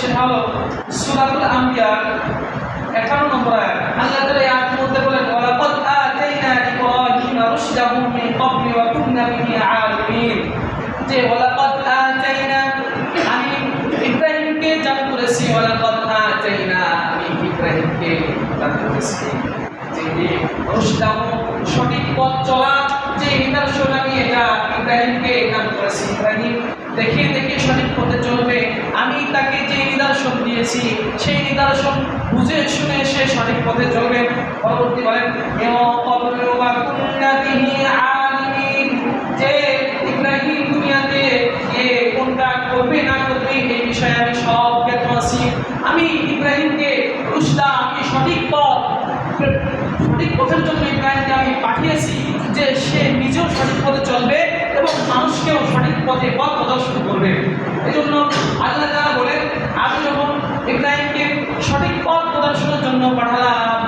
সেটা হলো সূরাতুল আম্বিয়া 58 নম্বর আল্লাহ তাআলা এই মধ্যে বলেন আতাইনা ইব্রাহিমা রুশদাহু মিন ক্বাবলি ওয়া বিহি আলিমিন। যে আতাইনা, আমি ইব্রাহিমকে জান করেছি, ওয়ালাকাদ আতাইনা, আমি ইব্রাহিমকে করেছি। যে রুশদাহু সঠিক পথ চলা, যে নিদর্শন আমি এটা ইব্রাহিমকে দান করেছি। ইব্রাহিম দেখে দেখে সঠিক পথে চলবে। আমি তাকে যে নিদর্শন দিয়েছি, সেই নিদর্শন বুঝে শুনে সে সঠিক পথে চলবে। পরবর্তী বলেন দুনিয়াতে কে কোনটা করবে না করবে, এই বিষয়ে আমি সব আছি আমি ইব্রাহিমকে সঠিক পথ, সঠিক পথের জন্য ইব্রাহিমকে আমি পাঠিয়েছি যে সে নিজেও সঠিক পথে চলবে। এবং মানুষকেও সঠিক পথে পথ প্রদর্শন করবে। এই জন্য আল্লাহ তাআলা বলেন, আমি যখন ইব্রাহিমকে সঠিক পথ প্রদর্শনের জন্য পাঠালাম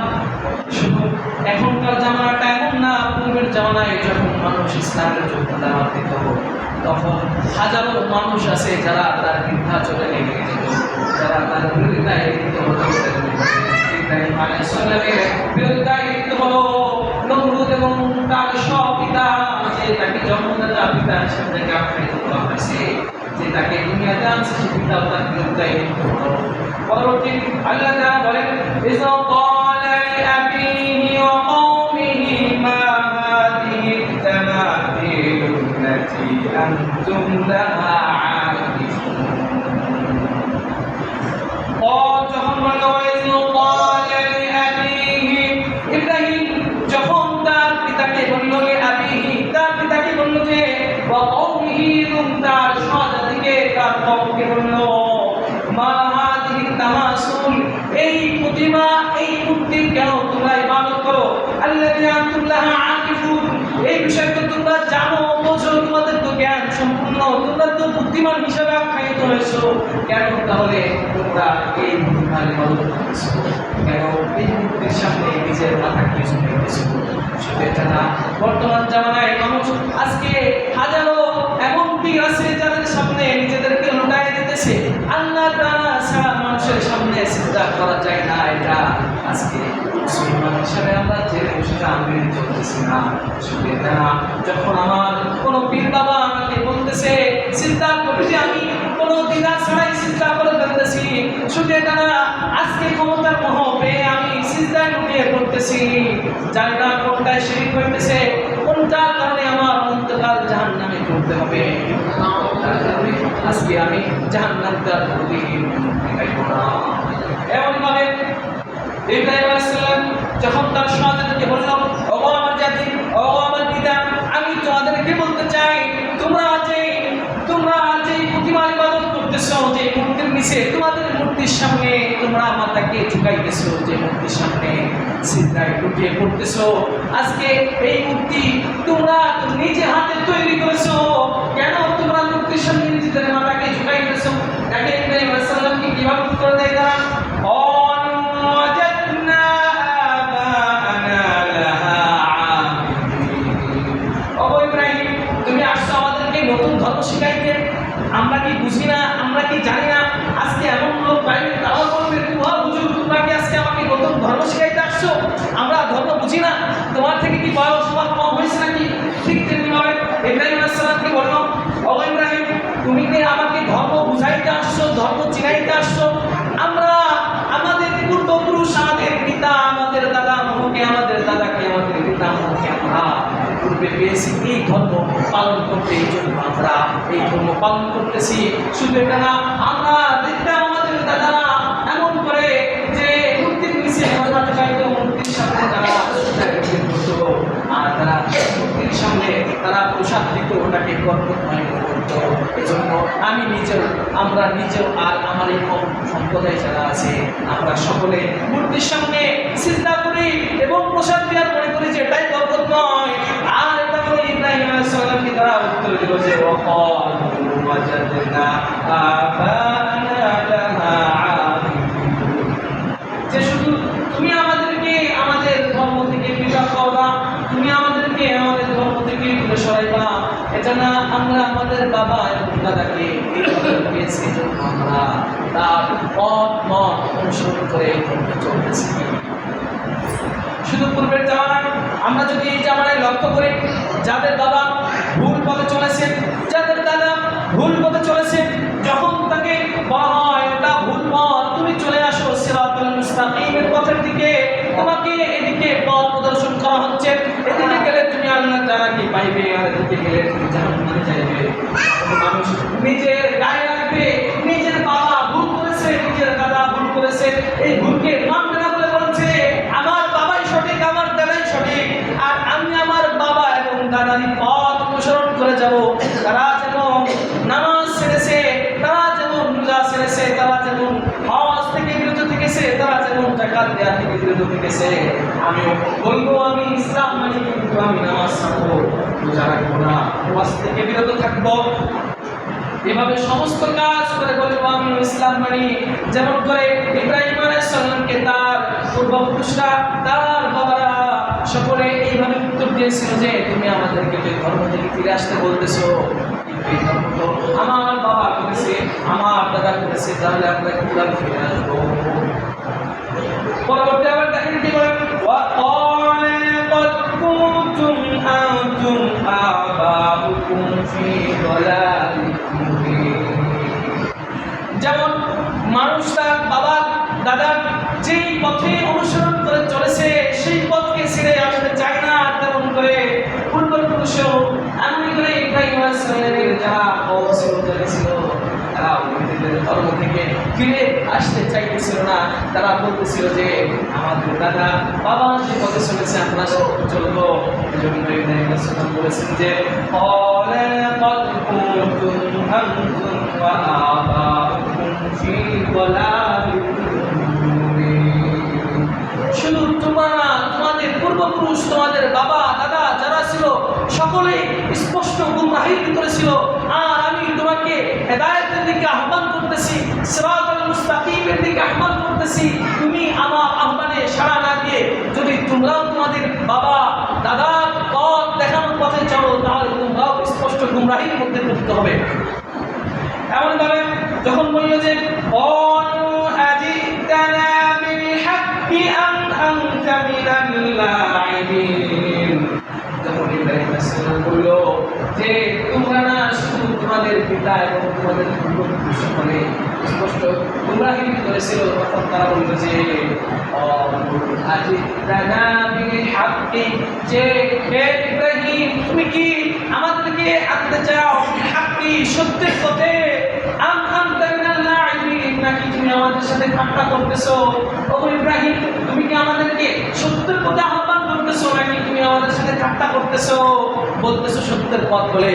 এখনকার জামানাটা এমন না, পূর্বের জামানায় যখন মানুষ ইসলামের জন্য দাওয়াত দিত তখন হাজারো মানুষ আছে যারা তার বৃদ্ধা চলে লেগে যেত, যারা তার বিরোধিতায় লিপ্ত হতো। বিরোধিতায় লিপ্ত হলো, নমরুদ এবং তার সব পিতা যে তাকে জন্মদাতা পিতা হিসেবে আখ্যায়িত করা হয়েছে, যে তাকে দুনিয়াতে আনছে সে পিতা তার পরবর্তী আল্লাহ তাআলা বলেন প্রতিমা এই মূর্তি কেন তোমরা ইবাদত করো? আল্লাযী আনতুম আকিফুন। এই বিষয় তোমরা জানো, বোঝো, তোমাদের তো জ্ঞান সম্পূর্ণ। তোমরা তো বুদ্ধিমান হিসেবে আখ্যায়িত হয়েছো। কেন তাহলে তোমরা এই প্রতিমার ইবাদত করছ? কেন এই মূর্তির সামনে নিজের মাথাকে ঝুঁকে দিয়েছ সেটা না বর্তমান জামানায় মানুষ আজকে হাজারো এমন পীর আছে সিজদা করা যায় না, এটা আজকে মুসলমান হিসাবে আমরা যে সেটা আমি চলতেছি না না যখন আমার কোনো পীর বাবা আমাকে বলতেছে চিন্তা করি যে আমি কোনো দিদা ছাড়াই চিন্তা করে ফেলতেছি, শুধু এটা না, আজকে ক্ষমতার মোহ পেয়ে আমি সিজদায় লুটিয়ে পড়তেছি জানি না কোনটায় শিরিক হইতেছে কোনটার কারণে আমার অন্তকাল জাহান নামে করতে হবে? আজকে আমি জাহান নামটা প্রতিদিন এমনভাবে ইব্রাহিম আলাইসাল্লাম যখন তার সন্তানকে বলল ও আমার জাতি ও আমার পিতা, আমি তোমাদেরকে বলতে চাই, তোমরা যে তোমরা যে প্রতিমার ইবাদত করতেছো, যে মূর্তির নিচে তোমাদের মূর্তির সামনে তোমরা মাতাকে ঝুঁকাইতেছো, যে মূর্তির সামনে সিদ্ধায় লুটিয়ে পড়তেছো। আজকে এই মূর্তি তোমরা নিজে হাতে তৈরি করেছ। কেন তোমরা মূর্তির সামনে নিজেদের মাতাকে ঝুঁকাই ইব্রাহিম আলাইসাল্লামকে পালন করতেছি। শুধু এটা না, আমরা দেখতাম আমাদের দাদারা এমন করে যে মূর্তির নিচে মাথা চাইতো মূর্তির সামনে তারা আর তারা মূর্তির সামনে তারা প্রসাদ দিত, ওটাকে এজন্য আমি নিজেও, আমরা নিজেও আর আমার এই সম্প্রদায় যারা আছে, আমরা সকলে মূর্তির সামনে চিন্তা করি এবং প্রসাদ দেওয়ার মনে করি যে এটাই নয়। আর এটা ইব্রাহিম তারা উত্তর দিল যে আবিদিন যে শুধু তুমি আমাদেরকে আমাদের আমাদেরকে আমাদের ধর্ম এটা না আমরা আমাদের বাবা আমরা শুধু পূর্বের আমরা যদি এই লক্ষ্য করি, যাদের বাবা ভুল পথে চলেছেন, যাদের দাদা ভুল পথে চলেছে। যখন তাকে বলা হয়, এটা ভুল পথ, তুমি চলে আসো সিরাতুল মুস্তাকিমের পথের দিকে। তোমাকে এদিকে পথ প্রদর্শন করা হচ্ছে। এদিকে গেলে তুমি আল্লাহ কি পাইবে? আর এদিকে গেলে তুমি জাহান্নামে যাইবে। মানুষ নিজের বিরত থেকেছে আমিও বলব, আমি ইসলাম মানি, কিন্তু আমি নামাজ ছাড়বো, রোজা রাখব না হজ থেকে বিরত থাকব। এভাবে সমস্ত কাজ করে বলব, আমি ইসলাম মানি। যেমন করে ইব্রাহিম আলাইহিসসালামকে তার পূর্বপুরুষরা, তার বাবারা সকলে এইভাবে উত্তর দিয়েছিল যে, তুমি আমাদেরকে যে ধর্ম থেকে ফিরে আসতে বলতেছো আমার বাবা করেছে, আমার দাদা করেছে, তাহলে আমরা কীভাবে ফিরে আসব? পরবর্তী আবার দেখেন কি বলেন? যেমন মানুষ তার বাবা দাদার যেই পথে অনুসরণ করে চলেছে, সেই পথকে ছেড়ে আসতে চায় না তেমন করে পূর্বপুরুষও এমন করে ইব্রাহিম আলাইহিস সালামের যারা অবস্থিত ছিল তারা নিজেদের ধর্ম থেকে ফিরে আসতে চাইতেছিল না। তারা বলতেছিল যে, আমাদের দাদা বাবা যে পথে চলেছে, আমরা সে বলেছেন যে শুধু তোমার তোমাদের পূর্বপুরুষ, তোমাদের বাবা, দাদা যারা ছিল, সকলেই স্পষ্ট গুমরাহির ভিতরে ছিল আর আমি তোমাকে হেদায়ত করতেছি, সিরাতুল মুস্তাকিমের দিকে আহ্বান করতেছি। তুমি আমার আহ্বানে সাড়া না দিয়ে যদি তোমরাও তোমাদের বাবা দাদা পথ দেখানোর পথে চলো, তাহলে তোমরাও স্পষ্ট গুমরাহির মধ্যে পড়তে হবে। এমন ভাবে যখন বলল যে যে তোমাদের পিতা এবং তোমাদের পূর্বপুরুষ সকলে স্পষ্ট গুমরাহির ভিতরে ছিল তখন তারা বলল যে তুমি কি আমাদেরকে আনতে চাও? হাক্কি সত্যের তুমি আমাদের সাথে ঠাট্টা করতেছো? ও ইব্রাহিম, তুমি কি আমাদেরকে সত্যের আহ্বান করতেছো, নাকি তুমি আমাদের সাথে ঠাট্টা করতেছো? বলতেছো সত্যের পথ বলে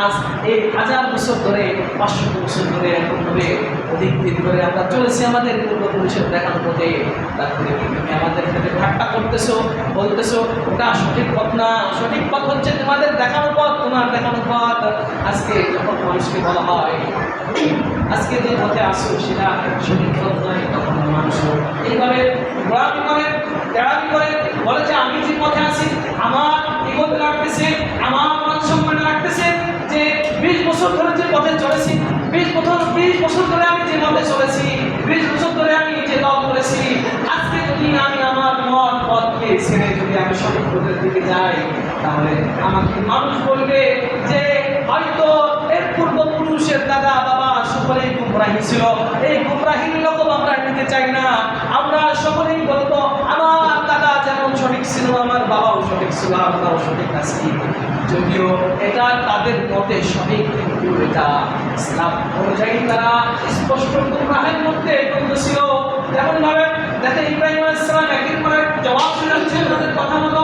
আজ এই হাজার বছর ধরে, পাঁচশো বছর ধরে ধরে অধিক দিন ধরে আমরা চলেছি আমাদের পূর্বপুরুষের দেখানো পথে। তারপরে তুমি আমাদের সাথে ঠাট্টা করতেছো, বলতেছো, ওটা সঠিক পথ না, সঠিক পথ হচ্ছে তোমাদের দেখানো পথ, তোমার দেখানো পথ। আজকে যখন মানুষকে বলা হয় আজকে যে পথে আসো সেটা সঠিক পথ নয়। তখন মানুষ এইভাবে গোড়ামি করে তেড়ামি করে, বলে যে, আমি যে পথে আছি, আমার এগোতে রাখতেছে, আমার মান সম্মান রাখতেছে যে বিশ বছর ধরে যে পথে চলেছি, বিশ বছর বিশ বছর ধরে আমি যে পথে চলেছি, বিশ বছর ধরে আমি যে দল করেছি, আজকে যদি আমি আমার মত পথকে ছেড়ে যদি আমি সঠিক পথের দিকে যাই, তাহলে আমাকে মানুষ বলবে যে হয়তো এর পূর্বপুরুষের দাদা, বাবা সকলেই গুমরাহি ছিল। এই গুমরাহির রকম আমরা নিতে চাই না। আমরা সকলেই বলব, আমার সঠিক ছিল আমার বাবাও সঠিক ছিল আমরাও সঠিক আছি যদিও এটা তাদের মতে সঠিক কিন্তু এটা ইসলাম অনুযায়ী তারা স্পষ্ট গুমরাহের মধ্যে ছিল যেমন ভাবে দেখেন ইব্রাহিম আলাইহিস সালাম একদিন পরে জবাব শোনাচ্ছে তাদের কথা মতো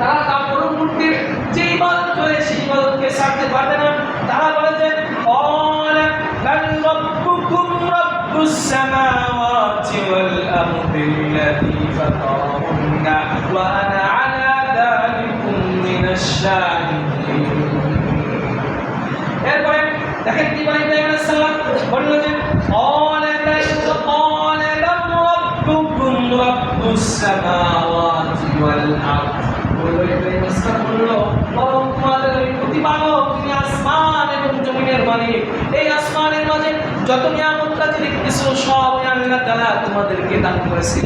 তারা তার পরবর্তী যে ইবাদত করে সেই ইবাদতকে ছাড়তে পারবে না তারা বলে যে قال بل ربكم رب السماوات والأرض الذي فطرهن وأنا على ذلكم من الشاهدين এরপরে দেখেন কি বলে ইব্রাহিম আলাইহিস সালাম বলল যে قال بل قال بل ربكم رب السماوات والأرض বলল ইব্রাহিম আলাইহিস সালাম বলল বরং তোমাদের ওই প্রতিপালক তিনি আসমান এবং জমিন জমিনের মালিক এই আসমানের মাঝে যত নিয়ামত কাজে সব আল্লাহ তাআলা তোমাদেরকে দান করেছে।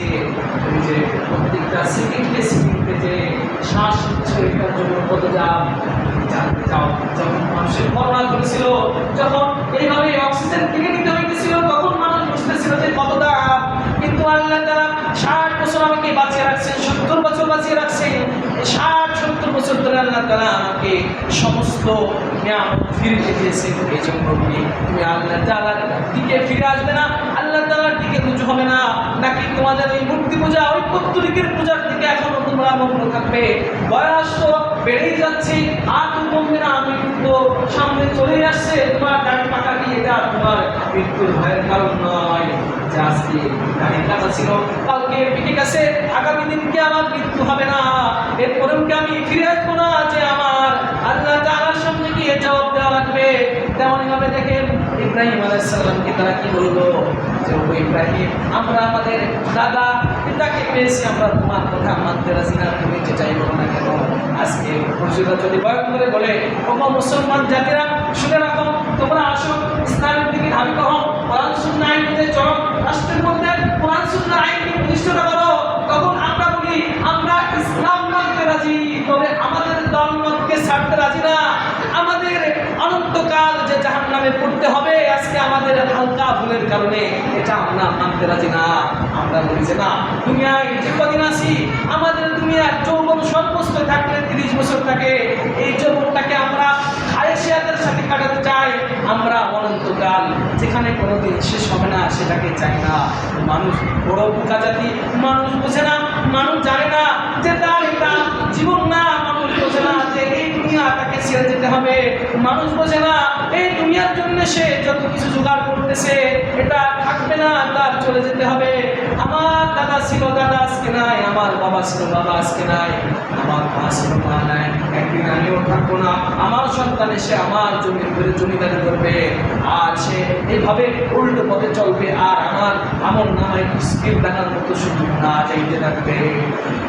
তুমি যে প্রত্যেকটা সেকেন্ডে সেকেন্ডে যে শ্বাস এটার জন্য কত দাম জানতে চাও। যখন মানুষের করোনা করেছিল যখন এইভাবে অক্সিজেন কিনে নিতে হইতেছিল, তখন মানুষ বুঝতেছিল যে কত দাম। কিন্তু আল্লাহ তারা বছর আমাকে বাঁচিয়ে রাখছেন, সত্তর বছর বাঁচিয়ে রাখছেন, ষাট, সত্তর বছর ধরে আল্লাহ তারা আমাকে সমস্ত নিয়ামত ফিরিয়ে দিয়েছেন। এই জন্য তুমি আল্লাহ তালার দিকে ফিরে আসবে না, আল্লাহ তালার দিকে রুজু হবে না। নাকি তোমাদের ওই মূর্তি পূজা ওই পত্তলিকের পূজার দিকে এখনও তোমরা মগ্ন থাকবে? বয়স তো বেড়েই যাচ্ছে, আর তো কমবে না মৃত্যু সামনে চলে আসছে, তোমার দাড়ি পাকা দিয়ে এটা তোমার মৃত্যুর ভয়ের কারণ নয়। যে আজকে দাড়ির কাটা ছিল আগামী দিনকে আমার মৃত্যু হবে না। এরপরেও কি আমি ফিরে আসব না যে আমার আল্লাহ তাআলার সামনে জবাব দেওয়া লাগবে? তেমনই ভাবে দেখেন ইব্রাহিম আলাইসাল্লামকে তারা কি বলল? যে, ও ইব্রাহিম, আমরা আমাদের দাদা, পিতাকে পেয়েছি, আমরা তোমার কথা মানতে রাজি না, তুমি বলো না কেন? আজকে হুজুরা যদি বয়ান করে বলে ওমা মুসলমান জাতিরা, শুনে রাখো, তোমরা আসো ইসলামের দিকে ধাবিত হও। কোরআন সুন্নাহ আইন মধ্যে চলো রাষ্ট্রের মধ্যে কোরআন সুন্নাহ আইনকে প্রতিষ্ঠা করো। তখন আমরা বলি, আমরা ইসলাম মানতে রাজি, তবে আমাদের দল মতকে ছাড়তে রাজি না। অনন্তকাল যে জাহান নামে পড়তে হবে, আজকে আমাদের হালকা ভুলের কারণে এটা আমরা মানতে রাজি না, আমরা বলি যে না দুনিয়ায় যে কদিন আছি, আমাদের দুনিয়ার যৌবন সর্বস্ত থাকলে তিরিশ বছর থাকে। এই যৌবনটাকে আমরা খায়েশিয়াতের সাথে কাটাতে চাই। আমরা অনন্তকাল যেখানে কোনোদিন শেষ হবে না, সেটাকে চাই না। মানুষ বড় বোকা জাতি, মানুষ বোঝে না, মানুষ জানে না যে তার এটা জীবন না, মানুষ বোঝে না যে এই দুনিয়া ছেড়ে যেতে হবে। মানুষ বোঝে না, এই দুনিয়ার জন্য সে যত কিছু জোগাড় করতেছে, এটা থাকবে না, তার চলে যেতে হবে। আমার দাদা ছিল দাদা, আজকে নাই, আমার বাবা ছিল বাবা, আজকে নাই, আমার মা ছিল মা নাই, একদিন আমিও থাকব না। আমার সন্তান এসে আমার জমির ঘরে জমিদারি করবে, আর সে এইভাবে উল্টো পথে চলবে, আর আমার আমল নামায় স্কিল দেখার মতো সুযোগ না চাইতে থাকবে।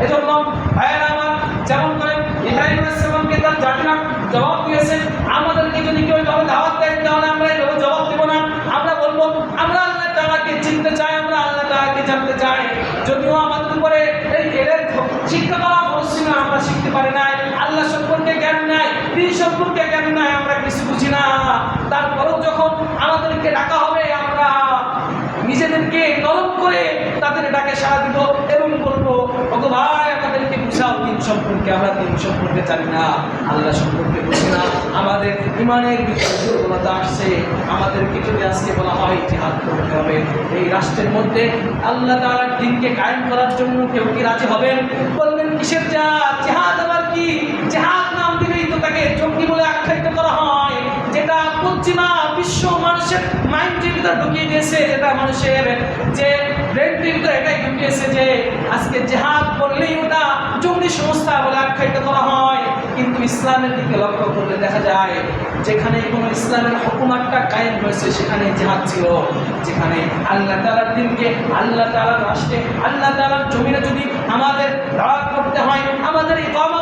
এজন্য, ভাইয়েরা আমার যেমন করে ইব্রাহিম আলাইসালামকে তার জাতিরা জবাব দিয়েছেন আমাদেরকে যদি কেউ এভাবে দাওয়াত দেয়, তাহলে আমরা এভাবে জবাব দেবো না। আমরা বলব, আমরা আল্লাহ তাআলাকে চিনতে চাই, আমরা আল্লাহ তাআলাকে জানতে চাই। যদিও আমাদের উপরে এই এদের শিক্ষা করা পশ্চিম আমরা শিখতে পারি নাই। আল্লাহ সম্পর্কে জ্ঞান নাই, দিন সম্পর্কে জ্ঞান নাই, আমরা কিছু বুঝি না। তারপরেও যখন আমাদেরকে ডাকা হবে, আমরা নিজেদেরকে নরম করে তাদের ডাকে সাড়া দিব এবং বলব, ওগো ভাই দিন সম্পর্কে, আমরা দিন সম্পর্কে জানি না, আল্লাহ সম্পর্কে বুঝি না। আমাদের ইমানের ভিতরে দুর্বলতা আসছে আমাদেরকে যদি আজকে বলা হয় জিহাদ করতে হবে। এই রাষ্ট্রের মধ্যে আল্লাহ তাআলার দিনকে কায়েম করার জন্য কেউ কি রাজি হবেন? বলবেন, কিসের জাহাদ? জিহাদ আবার কি? জিহাদ নাম দিলেই তো তাকে জঙ্গি বলে আখ্যায়িত করা হয়, যেটা পশ্চিমা ভিতরে ঢুকিয়ে দিয়েছে, যেটা মানুষের যে ব্রেনটির ভিতরে এটাই ঢুকিয়েছে যে আজকে জেহাদ করলেই ওটা জঙ্গি সংস্থা বলে আখ্যায়িত করা হয়। কিন্তু ইসলামের দিকে লক্ষ্য করলে দেখা যায়, যেখানে কোনো ইসলামের হুকুমাতটা কায়েম হয়েছে সেখানে জেহাদ ছিল। যেখানে আল্লাহ তালার দিনকে আল্লাহ তালার রাষ্ট্রে, আল্লাহ তালার জমিনে যদি আমাদের দাওয়াত করতে হয়, আমাদের এই করতে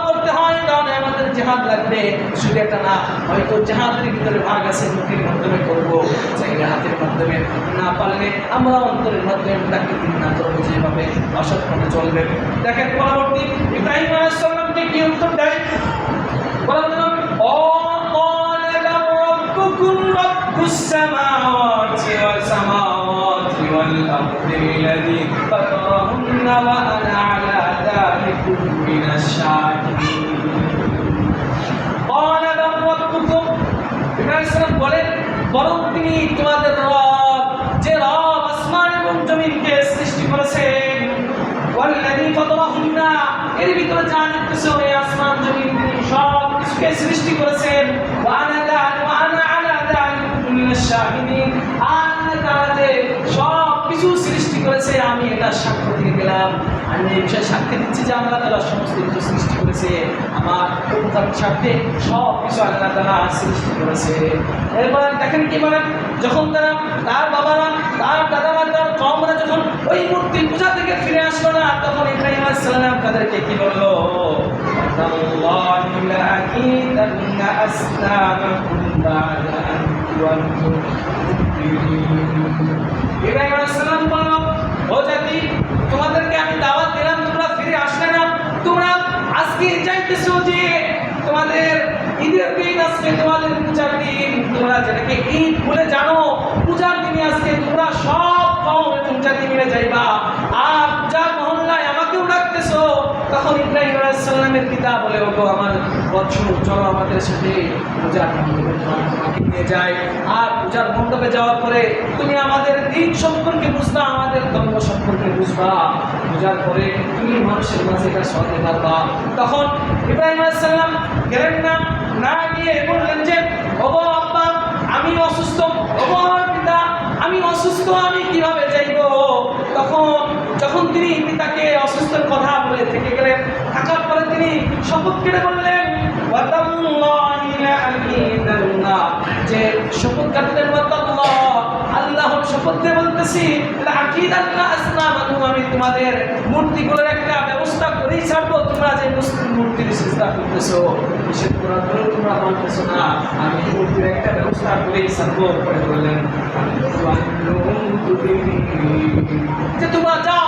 হয় তাহলে আমাদের জেহাদ লাগবে শুধু এটা না হয়তো জেহাদের ভিতরে ভাগ আছে মুখের মাধ্যমে করবো চাইলে হাতের মাধ্যমে না পারলে আমরা অন্তরের মাধ্যমে তাকে দিন না করবো যেভাবে অসৎ পথে চলবে দেখেন পরবর্তী ইব্রাহিম আলাইসাল্লামকে কি উত্তর দেয় বললাম ও قال لو ربكم رب السماوات والسماوات والأرض الذي فطرهن وأنا কিছু আসমান জমিন সব কিছুকে সৃষ্টি করেছেন ওয়া আনা দা- ওয়া আনা আলা যালিকুম মিনাশ শাহিদিন। আল্লাহ তাআলা যে সব কিছু সৃষ্টি করেছে, আমি এটা সাক্ষ্য দিয়ে গেলাম। আমি এই বিষয়ে সাক্ষ্য দিচ্ছি যে তাআলা সমস্ত কিছু সৃষ্টি করেছে আমার উপকার স্বার্থে সব কিছু আল্লাহ তাআলা সৃষ্টি করেছে। এরপর দেখেন কি বলেন? যখন তারা তার বাবারা, তার দাদারা তার কমরা যখন ওই মূর্তি পূজা থেকে ফিরে আসলো না, তখন ইব্রাহিম আলাইহিস সালাম তাদেরকে কি বলল? জাতি, তোমাদেরকে আমি দাওয়াত দিলাম, তোমরা ফিরে আসলে না। তোমরা আজকে চাইতেছো যে তোমাদের ঈদের দিন আজকে তোমাদের পূজার দিন। তোমরা যেটাকে ঈদ বলে জানো, পূজার দিনে আজকে তোমরা সব কম পূজাতে মিলে যাইবা। আর পূজার মহল্লায় আমাকেও ডাকতেছো তখন ইব্রাহিম আলাইহিস সালামের পিতা বলে, ওগো, আমার বৎস চলো আমাদের সাথে পূজার মণ্ডপে নিয়ে যাই আর পূজার মণ্ডপে যাওয়ার পরে তুমি আমাদের দিন সম্পর্কে বুঝবা, আমাদের ধর্ম সম্পর্কে বুঝবা। পূজার পরে তুমি মানুষের মাঝে এটা সরাতে পারবা। তখন ইব্রাহিম আলাইহিস সালাম গেলেন না না গিয়ে বললেন যে, ওগো আব্বা, আমি অসুস্থ, ওগো আমার পিতা, আমি অসুস্থ, আমি কীভাবে যাইব? তখন যখন তিনি পিতাকে অসুস্থের কথা বলে থেকে গেলেন থাকার পরে তিনি শপথ কেটে বললেন যে শপথ কাটলেন শপথ দিয়ে বলতেছি আমি তোমাদের মূর্তিগুলোর একটা ব্যবস্থা করেই ছাড়বো তোমরা যে মুসলিম মূর্তির চেষ্টা করতেছো তোমরা মানতেছো না আমি মূর্তির একটা ব্যবস্থা করেই ছাড়বো করে বললেন যে তোমরা যাও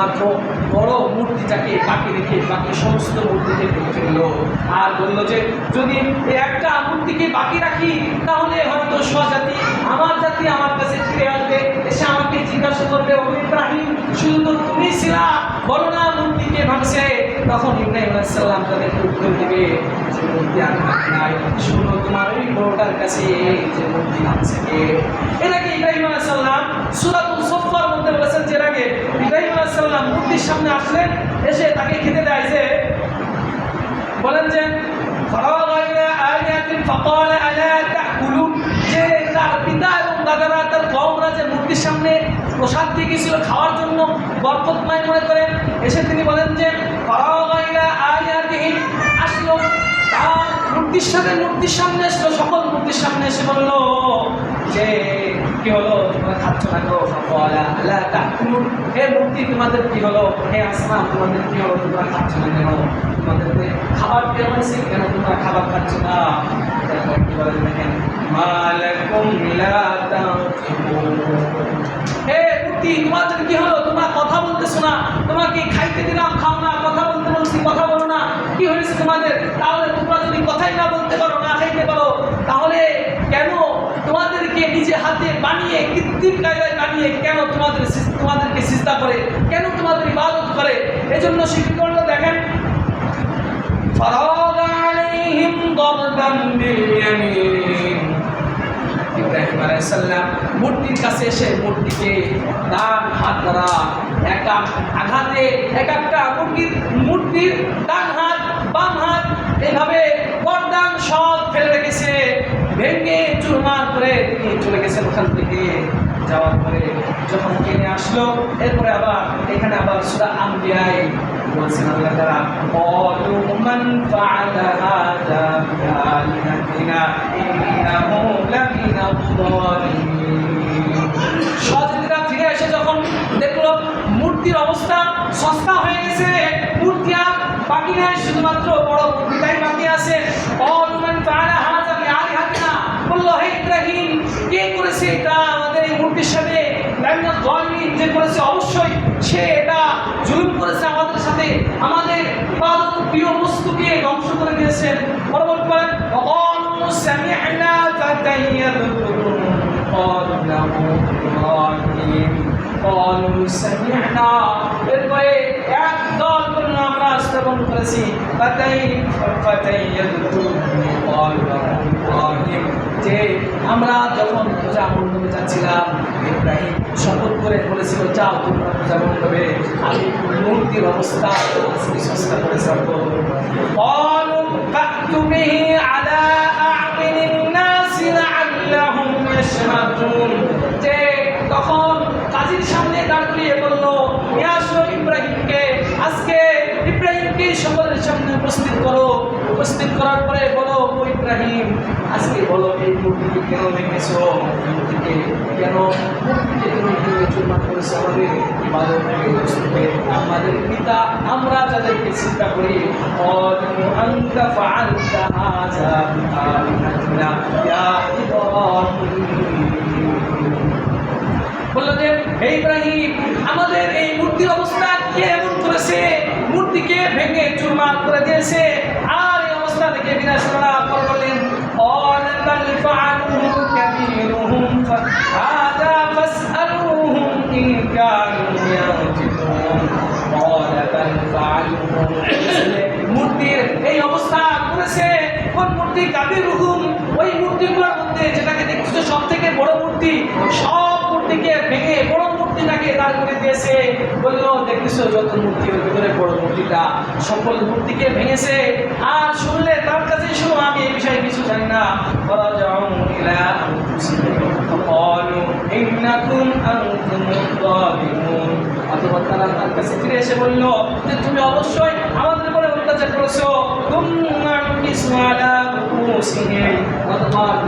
শুধুমাত্র বড় মূর্তিটাকে বাকি রেখে, বাকি সমস্ত মূর্তিকে ভেঙে ফেলল। আর বলল যে, যদি একটা মূর্তিকে বাকি রাখি, তাহলে হয়তো স্বজাতি আমার জাতি আমার কাছে ফিরে আসবে। এসে আমাকে জিজ্ঞাসা করবে ও ইব্রাহিম, শুধু তুমি ছিলা, বলো না মূর্তিকে ভাঙছে? তখন ইব্রাহিম আলাইসাল্লাম তাদেরকে উত্তর দেবে যে, মূর্তি আর নাই। শুনো, তোমার ওই বড়টার কাছে যে মূর্তি ভাঙছে কে? এর আগে ইব্রাহিম আলাইসাল্লাম সুরাতুল সফার মধ্যে বলেছেন যে আগে ইব্রাহিম আলাইসাল্লাম মূর্তির সামনে আসলেন, এসে তাকে খেতে দেয় যে, বলেন যে সামনে প্রসাদ দিয়ে খাওয়ার জন্য মনে করে, এসে তিনি বলেন যে আসলো। তার মূর্তির সামনে সকল মূর্তির সামনে এসে বলল, যে কি হলো? তোমরা খাচ্ছ না গো ফাকালা আলা তাকুলুন হে মূর্তি তোমাদের কি হলো? হে আসমান, তোমাদের কি হলো? তোমরা খাচ্ছ না কেন? তোমাদেরকে খাবার দেওয়া হয়েছে কেন তোমরা খাবার খাচ্ছ না? কি বলে দেখেন? হে মূর্তি তোমাদের কি হলো? তোমরা কথা বলতেছো না। তোমাকে খাইতে দিলাম, খাও না? কথা বলতে বলছি, কথা বলো না। কি হয়েছে তোমাদের? তাহলে তোমরা যদি কথাই না বলতে পারো, না খাইতে পারো, তাহলে কেন নিজে নিজে হাতে বানিয়ে, কৃত্রিম কায়দায় বানিয়ে কেন তোমাদের তোমাদেরকে চিন্তা করে, কেন তোমাদের ইবাদত করে? এজন্য শিক্ষকরা দেখেন মূর্তির কাছে এসে মূর্তিকে ডান হাত দ্বারা একা আঘাতে, এক একটা মূর্তির মূর্তির ডান হাত, বাম হাত, এভাবে বরদান সব ফেলে রেখেছে। ভেঙে চুরমার করে তিনি চলে গেছেন ওখান থেকে। যাওয়ার পরে যখন কিনে আসলো, এরপরে আবার, এখানে আবার সুরা আম্বিয়ায় বলছেন আল্লাহ তারা কলু মান সজিতরা ফিরে এসে যখন দেখল, মূর্তির অবস্থা সস্তা হয়ে গেছে, মূর্তি আর বাকি নেয় শুধুমাত্র বড় মূর্তিটাই বাকি আছে। কলু মান ফাআলা রহমতুল্লাহ ইব্রাহিম, কে করেছে এটা? আমাদের এই মূর্তির সাথে যে করেছে, অবশ্যই সে এটা জুলুম করেছে আমাদের সাথে। আমাদের উৎপাদন প্রিয় বস্তুকে ধ্বংস করে দিয়েছেন। পরবর্তী করেন এরপরে একদল আমরা স্থাপন করেছি তাতেই ইব্রাহিম, যে আমরা যখন পূজা মণ্ডপে যাচ্ছিলাম, ইব্রাহিম শপথ করে বলেছিল, যাও তোমরা পূজা মণ্ডপে, আমি মূর্তির অবস্থা সস্তা করে যে তখন সামনে দাঁড়িয়ে বলল ইব্রাহিমকে, আজকে ইব্রাহিমকে উপস্থিত উপস্থিত করার পরে বল ইব্রাহিম আজকে বলো, এই মূর্তিকে কেন রেখেছ মূর্তিকে কেন মূর্তিকে তুমি চুরমা করেছ আমাদের ইবাদতকে আমাদের পিতা, আমরা যাদেরকে চিন্তা করি বলল যে, হে ইব্রাহিম, আমাদের এই মূর্তির অবস্থা কে এমন করেছে? মূর্তিকে ভেঙে চুরমার করে দিয়েছে? আর এই অবস্থা থেকে বিনাশ করা পর বললেন قال بل فعلوه كبيرهم فهذا فاسألوهم إن كانوا ينطقون قال بل فعلوه মূর্তির এই অবস্থা করেছে কোন মূর্তি কাবির দেখতেছো যত ভিতরে বড় মূর্তিটা সকল মূর্তিকে ভেঙেছে। আর শুনলে তার কাছে শুনো, আমি এই বিষয়ে কিছু জানি না। করা যাও মহিলা অথবা তারা তার কাছে ফিরে এসে বলল, যে তুমি অবশ্যই আমাদের উপরে অত্যাচার করেছ।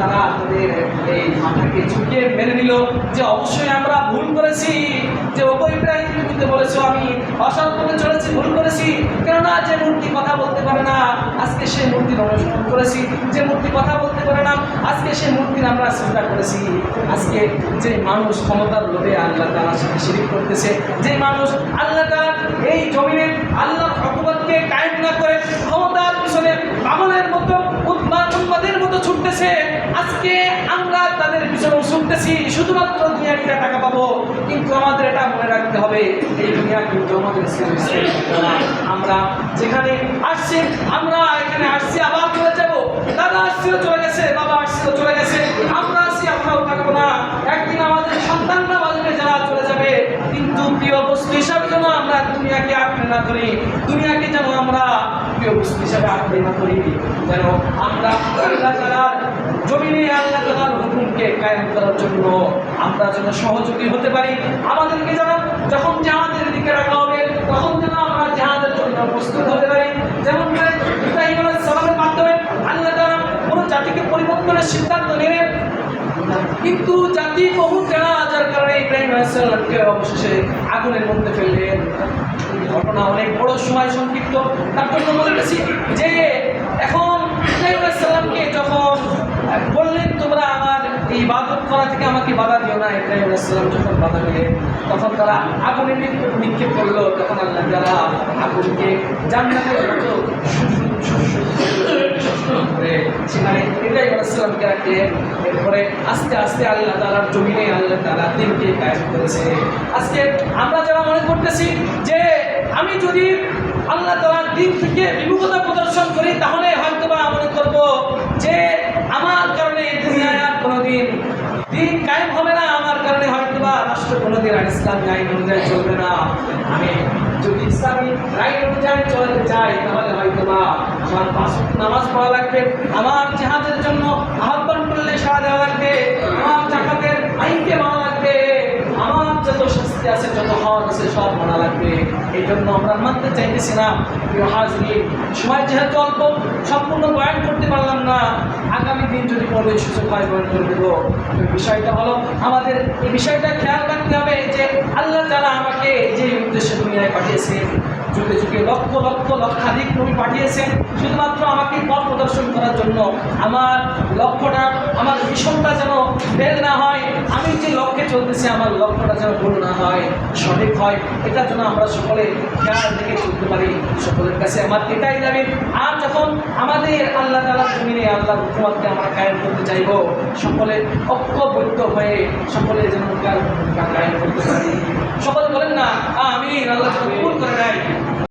তারা তাদের এই মাথাকে ঝুঁকে মেনে নিল যে অবশ্যই আমরা ভুল করেছি। অসৎ পথে চলেছি, ভুল করেছি। কেননা যে মূর্তি কথা বলতে পারে না, আজকে সেই মূর্তির অনুষ্ঠান করেছি। যে মূর্তি কথা বলতে পারে না, আজকে সেই মূর্তির আমরা চিন্তা করেছি। আজকে যে মানুষ ক্ষমতার লোভে আল্লাহ তালার সাথে শিরিক করতেছে, যে মানুষ আল্লাহ তালা এই জমিনে আল্লাহ ভগবতকে কায়েম না করে ক্ষমতার পিছনে পাগলের মতো উদ্মান মতো ছুটতেছে। আজকে আমরা তাদের পিছনে ছুটতেছি। শুধুমাত্র দুনিয়াটা টাকা পাবো। কিন্তু আমাদের এটা মনে রাখতে হবে, এই দুনিয়া কিন্তু আমাদের। আমরা যেখানে আসছি, আমরা এখানে আসছি, আবার চলে যাব। দাদা আসছিল, চলে গেছে, বাবা আসছিল, চলে গেছে। আমরা আসছি আমরাও থাকব না। একদিন আমাদের সন্তানরা যাবে প্রিয় বস্তু হিসাবে যেন আমরা দুনিয়াকে আঁকড়ে না করি দুনিয়াকে যেন আমরা প্রিয় বস্তু হিসাবে আঁকড়ে না করি যেন আমরা আল্লাহ তাআলার জমিনে আল্লাহ তাআলার হুকুমকে কায়েম করার জন্য আমরা যেন সহযোগী হতে পারি। আমাদেরকে যেন যখন জাহাজের দিকে রাখা হবে, তখন যেন আমরা জাহাজের জন্য প্রস্তুত হতে পারি। যেমন ইব্রাহিম সালামের মাধ্যমে আল্লাহ তাআলা কোনো জাতিকে পরিবর্তনের সিদ্ধান্ত নিলেন। কিন্তু জাতি বহু জানা যার কারণে ইব্রাহিম আলাইসাল্লামকে অবশেষে আগুনের মধ্যে ফেললেন। ঘটনা অনেক বড়, সময় সংক্ষিপ্ত। তারপর বলেছি যে, এখন ইব্রাহিম আলাইসাল্লামকে যখন বললেন, তোমরা আমার এই ইবাদত করা থেকে আমাকে বাধা দিও না। ইব্রাহিম আলাইসাল্লাম যখন বাধা দিলেন, তখন তারা আগুনে নিক্ষেপ- করল। তখন আল্লাহ তারা আগুনকে জান্নাতের মতো সেখানে এরপরে আস্তে আস্তে আল্লাহ তালার জমিনে আল্লাহ তালা দিনকে কায়েম করেছে। আজকে আমরা যারা মনে করতেছি যে, আমি যদি আল্লাহ তালার দিন থেকে বিমুখতা প্রদর্শন করি, তাহলে হয়তো বা মনে করব যে আমার কারণে এই দুনিয়ায় আর কোনোদিন দিন কায়েম হবে না। আমার কারণে হয়তো বা রাষ্ট্র কোনোদিন আর ইসলামী আইন অনুযায়ী চলবে না। আমি যদি ইসলামী আইন অনুযায়ী চলতে চাই, তাহলে হয়তো বা আমার পাঁচ নামাজ পড়া লাগবে। আমার জেহাদের জন্য আহ্বান করলে সাড়া দেওয়া লাগবে। আমার জাকাতের আইনকে মানা আমার আস্তে আছে যত হক আছে সব মনে লাগবে। এই জন্য আমরা মানতে চাইতেছি না। প্রিয় হাজরিন সময় যেহেতু অল্প, সম্পূর্ণ বয়ান করতে পারলাম না। আগামী দিন যদি কোনো সুযোগ হয় বয়ান করে দেবো। বিষয়টা হলো, আমাদের এই বিষয়টা খেয়াল রাখতে হবে যে আল্লাহ তারা আমাকে যে উদ্দেশ্যে দুনিয়ায় পাঠিয়েছেন যুগে যুগে লক্ষ লক্ষ, লক্ষাধিক নবী পাঠিয়েছেন। শুধুমাত্র আমাকে পথ প্রদর্শন করার জন্য। আমার লক্ষ্যটা, আমার মিশনটা যেন ফেল না হয়, আমি যে লক্ষ্যে চলতেছি, আমার লক্ষ্যটা যেন ভুল না হয়, সঠিক হয়, এটার জন্য আমরা সকলে খেয়াল রেখে চলতে পারি, সকলের কাছে। আমার এটাই দাবি। আর যখন আমাদের আল্লাহ তালা জমিনে আল্লাহ হুকুমাতকে আমরা কায়েম করতে চাইব, সকলে ঐক্যবদ্ধ হয়ে সকলে যেন কায়েম করতে পারি। সকলে বলেন না আমি আল্লাহ করে নেয়।